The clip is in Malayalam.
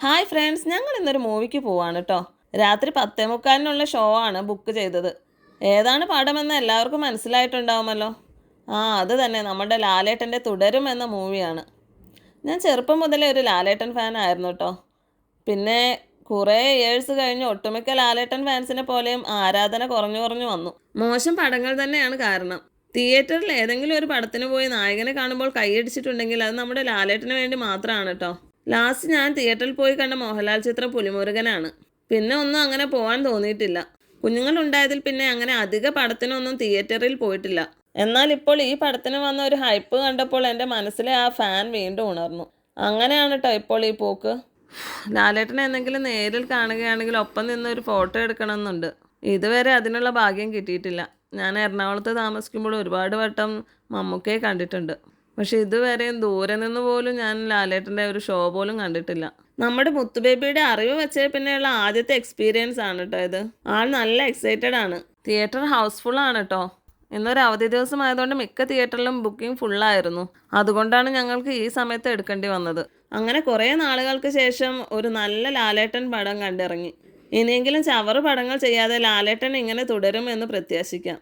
ഹായ് ഫ്രണ്ട്സ് ഞങ്ങൾ ഇന്നൊരു മൂവിക്ക് പോവാണ് കേട്ടോ രാത്രി പത്തേ മുക്കാലിനുള്ള ഷോ ആണ് ബുക്ക് ചെയ്തത്. ഏതാണ് പടമെന്ന് എല്ലാവർക്കും മനസ്സിലായിട്ടുണ്ടാവുമല്ലോ. ആ അത് തന്നെ. നമ്മുടെ ലാലേട്ടന്റെ തുടരും എന്ന മൂവിയാണ്. ഞാൻ ചെറുപ്പം മുതലേ ഒരു ലാലേട്ടൻ ഫാൻ ആയിരുന്നു കേട്ടോ പിന്നെ കുറേ ഇയേഴ്സ് കഴിഞ്ഞ് ഒട്ടുമിക്ക ലാലേട്ടൻ ഫാൻസിനെ പോലെയും ആരാധന കുറഞ്ഞു കുറഞ്ഞു വന്നു. മോശം പടങ്ങൾ തന്നെയാണ് കാരണം. തിയേറ്ററിൽ ഏതെങ്കിലും ഒരു പടത്തിന് പോയി നായകനെ കാണുമ്പോൾ കൈയടിച്ചിട്ടുണ്ടെങ്കിൽ അത് നമ്മുടെ ലാലേട്ടന് വേണ്ടി മാത്രമാണ് കേട്ടോ ലാസ്റ്റ് ഞാൻ തിയേറ്ററിൽ പോയി കണ്ട മോഹൻലാൽ ചിത്രം പുലിമുരുകനാണ്. പിന്നെ ഒന്നും അങ്ങനെ പോകാൻ തോന്നിയിട്ടില്ല. കുഞ്ഞുങ്ങളുണ്ടായതിൽ പിന്നെ അങ്ങനെ അധിക പടത്തിനൊന്നും തിയേറ്ററിൽ പോയിട്ടില്ല. എന്നാൽ ഇപ്പോൾ ഈ പടത്തിന് വന്ന ഒരു ഹൈപ്പ് കണ്ടപ്പോൾ എന്റെ മനസ്സിലെ ആ ഫാൻ വീണ്ടും ഉണർന്നു. അങ്ങനെയാണ് കേട്ടോ ഇപ്പോൾ ഈ പോക്ക്. ലാലേട്ടനെ എന്തെങ്കിലും നേരിൽ കാണുകയാണെങ്കിൽ ഒപ്പം നിന്ന് ഒരു ഫോട്ടോ എടുക്കണമെന്നുണ്ട്. ഇതുവരെ അതിനുള്ള ഭാഗ്യം കിട്ടിയിട്ടില്ല. ഞാൻ എറണാകുളത്ത് താമസിക്കുമ്പോൾ ഒരുപാട് വട്ടം മമ്മൂക്കയെ കണ്ടിട്ടുണ്ട്. പക്ഷെ ഇതുവരെയും ദൂരെ നിന്ന് പോലും ഞാൻ ലാലേട്ടന്റെ ഒരു ഷോ പോലും കണ്ടിട്ടില്ല. നമ്മുടെ മുത്തുബേബിയുടെ അറിവ് വെച്ചേ പിന്നെയുള്ള ആദ്യത്തെ എക്സ്പീരിയൻസ് ആണ് കേട്ടോ ഇത്. ആൾ നല്ല എക്സൈറ്റഡ് ആണ്. തിയേറ്റർ ഹൗസ്ഫുൾ ആണ് കേട്ടോ ഇന്നൊരു അവധി ദിവസം ആയതുകൊണ്ട് മിക്ക തിയേറ്ററിലും ബുക്കിംഗ് ഫുള്ളായിരുന്നു അതുകൊണ്ടാണ് ഞങ്ങൾക്ക് ഈ സമയത്ത് എടുക്കേണ്ടി വന്നത്. അങ്ങനെ കുറേ നാളുകൾക്ക് ശേഷം ഒരു നല്ല ലാലേട്ടൻ പടം കണ്ടിറങ്ങി. ഇനിയെങ്കിലും ചവറ് പടങ്ങൾ ചെയ്യാതെ ലാലേട്ടൻ ഇങ്ങനെ തുടരും എന്ന് പ്രത്യാശിക്കാം.